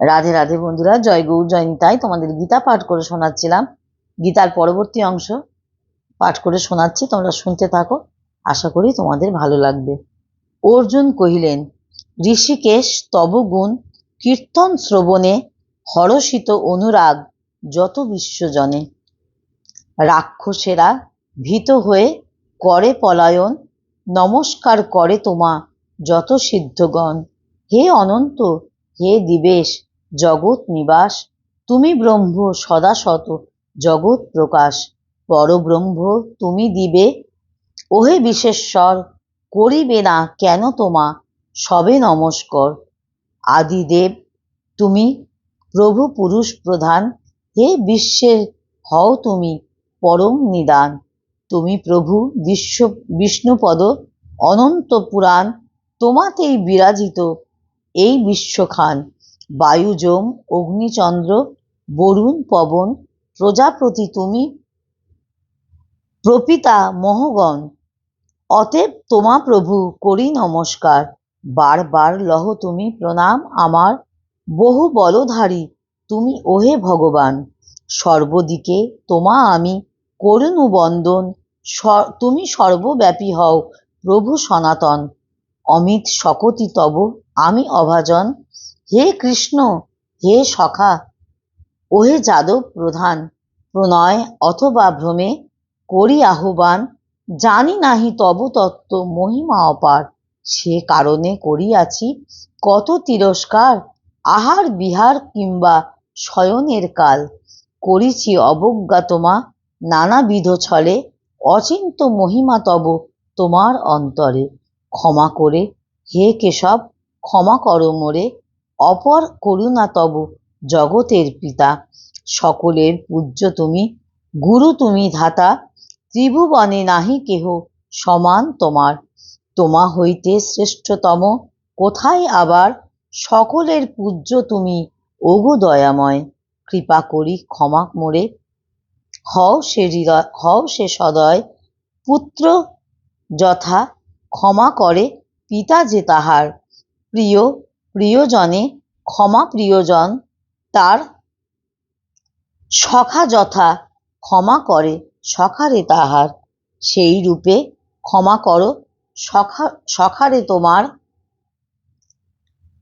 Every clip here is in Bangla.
রাধে রাধে বন্ধুরা, জয় গৌর, জয় নিতাই। তোমাদের গীতা পাঠ করে শোনাচ্ছিলাম। গীতার পরবর্তী অংশ পাঠ করে শোনাচ্ছি, তোমরা শুনতে থাকো। আশা করি তোমাদের ভালো লাগবে। অর্জুন কহিলেন, ঋষিকেশ, তব গুণ, কীর্তন শ্রবণে হরষিত অনুরাগ যত বিশ্বজনে রাক্ষসেরা ভীত হয়ে করে পলায়ন, নমস্কার করে তোমা যত সিদ্ধগণ। হে অনন্ত, হে দিবেশ জগৎ নিবাস। তুমি ব্রহ্ম, সদা শত জগৎ প্রকাশ। পরব্রহ্ম, তুমি দিবে। ওহে বিশেশ্বর করিবে না কেন তোমা? সবে নমস্কর। আদিদেব, তুমি প্রভু পুরুষ প্রধান। হে বিশ্বের হও তুমি পরম নিদান। তুমি প্রভু বিশ্ব, বিষ্ণুপদ, অনন্ত পুরাণ। তোমাতেই বিরাজিত এই বিশ্বখান। বায়ুজম, অগ্নিচন্দ্র, বরুণ, পবন, প্রজাপতি, তুমি প্রপিতা মোহগণ। অতএব তোমা প্রভু, করি নমস্কার। বারবার লহ তুমি প্রণাম আমার। বহু বলধারী, তুমি ওহে ভগবান। সর্বদিকে তোমা আমি করুণু বন্দন তুমি সর্বব্যাপী হও প্রভু সনাতন। অমিত শকতি তব আমি অভাজন। হে কৃষ্ণ, হে সখা, ওহে যাদব প্রধান, প্রণয় অথবা ভ্রমে করি আহ্বান, জানি নাহি তব তত্ত্ব মহিমা অপার। সে কারণে করিয়াছি কত তিরস্কার, আহার বিহার কিংবা শয়নের কাল। করিছি অবজ্ঞা তোমা, নানাবিধ ছলে, অচিন্ত মহিমা তব তোমার অন্তরে। ক্ষমা করে, হে কেশব, ক্ষমা করো মোরে অপর করুণা তব জগতের পিতা। সকলের পূজ্য তুমি, গুরু তুমি ধাতা, ত্রিভুবনে নাহি কেহ সমান তোমার। তোমা হইতে শ্রেষ্ঠতম, কোথায় আবার সকলের পূজ্য তুমি, ওগো দয়াময়। কৃপা করি ক্ষমা মোরে, হও সে হৃদয়, হও সে সদয় পুত্র যথা, ক্ষমা করে পিতা যে তাহার। প্রিয় প্রিয়জনে, ক্ষমা প্রিয়জন, তার সখা যথা ক্ষমা করে, সখারে তাহার। সেই রূপে ক্ষমা করো, সখা, সখারে তোমার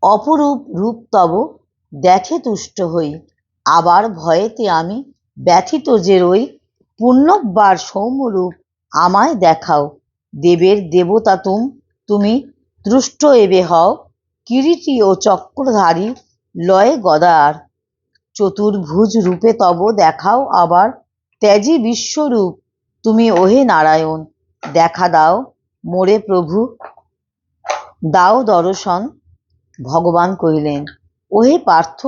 অপরূপ রূপ তব, দেখে তুষ্ট হই। আবার ভয়েতে আমি ব্যথিত যে রই পুণ্যবার সৌম্যরূপ আমায় দেখাও। দেবের দেবতা তুম, তুমি তুষ্ট এবে হও। কিরীটি ও চক্রধারী লয়ে গদার। চতুর্ভুজ রূপে তব দেখাও আবার ত্যাজি বিশ্বরূপ। তুমি ওহে নারায়ণ, দেখা দাও মোরে প্রভু। দাও দর্শন, ভগবান কহিলেন, ওহে পার্থ,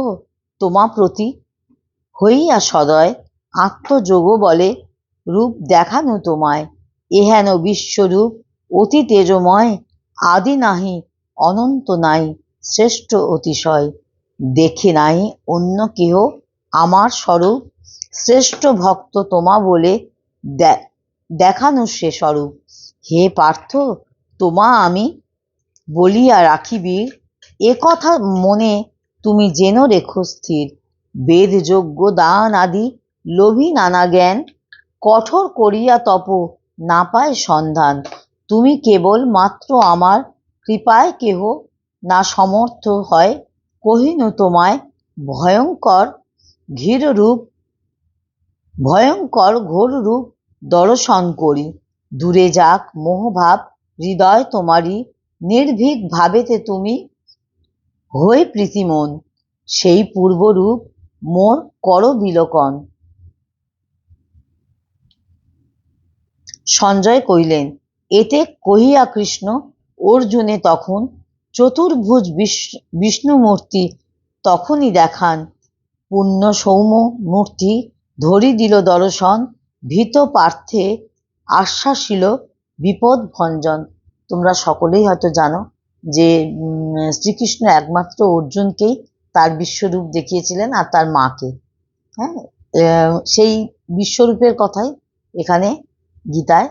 তোমা প্রতি হইয়া সদয় আত্মযোগ বলে রূপ দেখানো তোমায়। এহেন বিশ্বরূপ অতি তেজময়, আদি নাহি অনন্ত নাই, শ্রেষ্ঠ অতিশয়। দেখে নাই অন্য কেহ আমার স্বরূপ। শ্রেষ্ঠ ভক্ত তোমা বলে দেখানো সে স্বরূপ। হে পার্থ, তোমা আমি বলিয়া রাখিবি এ কথা মনে তুমি যেন রেখো স্থির। বেদ, যজ্ঞ, দান আদি লোভী নানা জ্ঞান। কঠোর করিয়া তপ না পায় সন্ধান। তুমি কেবল মাত্র আমার কৃপায় কেহ না সমর্থ হয়, কহিনু তোমায় ভয়ঙ্কর ঘৃর রূপ ভয়ঙ্কর ঘোর রূপ দর্শন করি। দূরে যাক মোহভাব, হৃদয় তোমারই, নির্ভীক ভাবেতে তুমি হই প্রীতিমন, সেই পূর্বরূপ মোর কর বিলোকন। সঞ্জয় কইলেন এতে কহিয়া কৃষ্ণ অর্জুনে তখন চতুর্ভুজ বিষ্ণু, বিষ্ণুমূর্তি তখনই দেখান। পুণ্য সৌম্য মূর্তি ধরি দিল দর্শন, ভীত পার্থে আশ্বাসিল বিপদ ভঞ্জন। তোমরা সকলেই হয়তো জানো যে শ্রীকৃষ্ণ একমাত্র অর্জুনকেই তার বিশ্বরূপ দেখিয়েছিলেন আর তার মাকে। হ্যাঁ? সেই বিশ্বরূপের কথাই এখানে গীতায়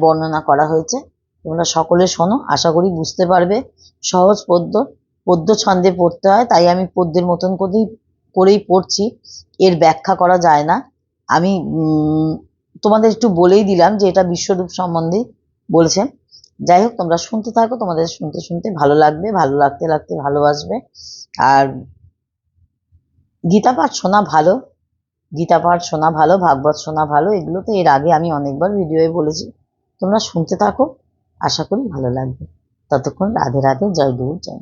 বর্ণনা করা হয়েছে। তোমরা সকলে শোনো, আশা করি বুঝতে পারবে। সহজ পদ্য পদ্য ছন্দে পড়তে হয়, তাই আমি পদ্যের মতন করেই করেই পড়ছি। এর ব্যাখ্যা করা যায় না। আমি তোমাদের একটু বলেই দিলাম যে এটা বিশ্বরূপ সম্বন্ধে বলেছেন। যাই হোক, তোমরা শুনতে থাকো, তোমাদের শুনতে শুনতে ভালো লাগবে, ভালো লাগতে লাগতে ভালোবাসবে। আর গীতা পাঠ শোনা ভালো গীতা পাঠ শোনা ভালো, ভাগবত শোনা ভালো এগুলো তো এর আগে আমি অনেকবার ভিডিওয়ে বলেছি। তোমরা শুনতে থাকো। আশা করি ভালো লাগবে। ততক্ষণ রাধে রাধে জয় গুরু জয়